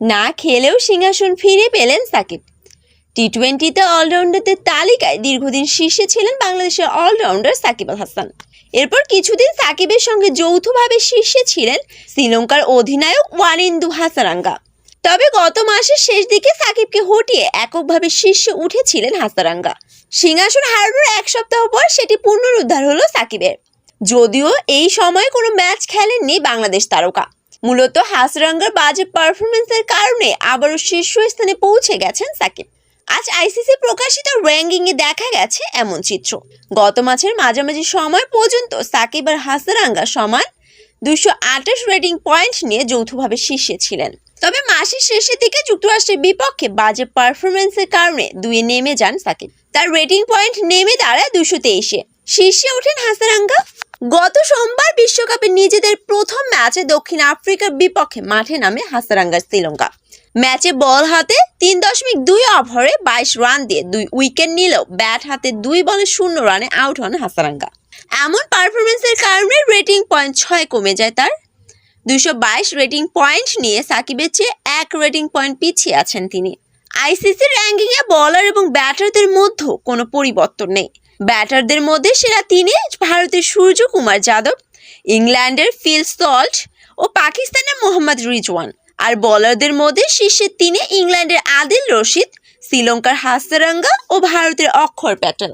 না খেলেও সিংহাসন ফিরে পেলেন সাকিব। টি টোয়েন্টিতে অলরাউন্ডারদের তালিকায় দীর্ঘদিন শীর্ষে ছিলেন বাংলাদেশের অলরাউন্ডার সাকিব আল হাসান। এরপর কিছুদিন সাকিবের সঙ্গে যৌথভাবে শীর্ষে ছিলেন শ্রীলঙ্কার অধিনায়ক ওয়ানিন্দু হাসারাঙ্গা। তবে গত মাসের শেষ দিকে সাকিবকে হটিয়ে এককভাবে শীর্ষে উঠেছিলেন হাসারাঙ্গা। সিংহাসন হারানোর এক সপ্তাহ পর সেটি পুনরুদ্ধার হলো সাকিবের। যদিও এই সময়ে কোনো ম্যাচ খেলেননি বাংলাদেশ তারকা। মূলত হাসরাঙ্গার বাজে পারফরমেন্সের কারণে আবারও শীর্ষস্থানে পৌঁছে গেছেন সাকিব। আজ আইসিসি প্রকাশিত র্যাঙ্কিংয়ে দেখা গেছে এমন চিত্র। গত মাসের মাঝামাঝি সময় পর্যন্ত সাকিব আর হাসারাঙ্গা সমান দুশো আঠাশ রেটিং পয়েন্ট নিয়ে যৌথভাবে শীর্ষে ছিলেন। তবে মাসের শেষের দিকে যুক্তরাষ্ট্রের বিপক্ষে বাজে পারফরমেন্সের কারণে দুয়ে নেমে যান সাকিব। তার রেটিং পয়েন্ট নেমে দাঁড়ায় দুশো তেইশে। শীর্ষে ওঠেন হাসারাঙ্গা। গত সোমবার বিশ্বকাপে নিজেদের প্রথম ম্যাচে দক্ষিণ আফ্রিকার বিপক্ষে মাঠে নামে হাসারাঙ্গা শ্রীলঙ্কা। ম্যাচে বল হাতে তিন দশমিক দুই ওভারে বাইশ রান দিয়ে দুই উইকেট নিলেও ব্যাট হাতে দুই বলে শূন্য রানে আউট হন হাসারাঙ্গা। এমন পারফরমেন্সের কারণে রেটিং পয়েন্ট ছয় কমে যায় তার। দুশো বাইশ রেটিং পয়েন্ট নিয়ে সাকিবের চেয়ে এক রেটিং পয়েন্ট পিছিয়ে আছেন তিনি। আইসিসি র্যাঙ্কিংয়ে বলার এবং ব্যাটারদের মধ্যে কোনো পরিবর্তন নেই। ব্যাটারদের মধ্যে সেরা তিনে ভারতের সূর্য কুমার যাদব, ইংল্যান্ডের ফিল সল্ট ও পাকিস্তানের মোহাম্মদ রিজওয়ান। আর বলারদের মধ্যে শীর্ষে তিনে ইংল্যান্ডের আদিল রশিদ, শ্রীলঙ্কার হাসারাঙ্গা ও ভারতের অক্ষর প্যাটেল।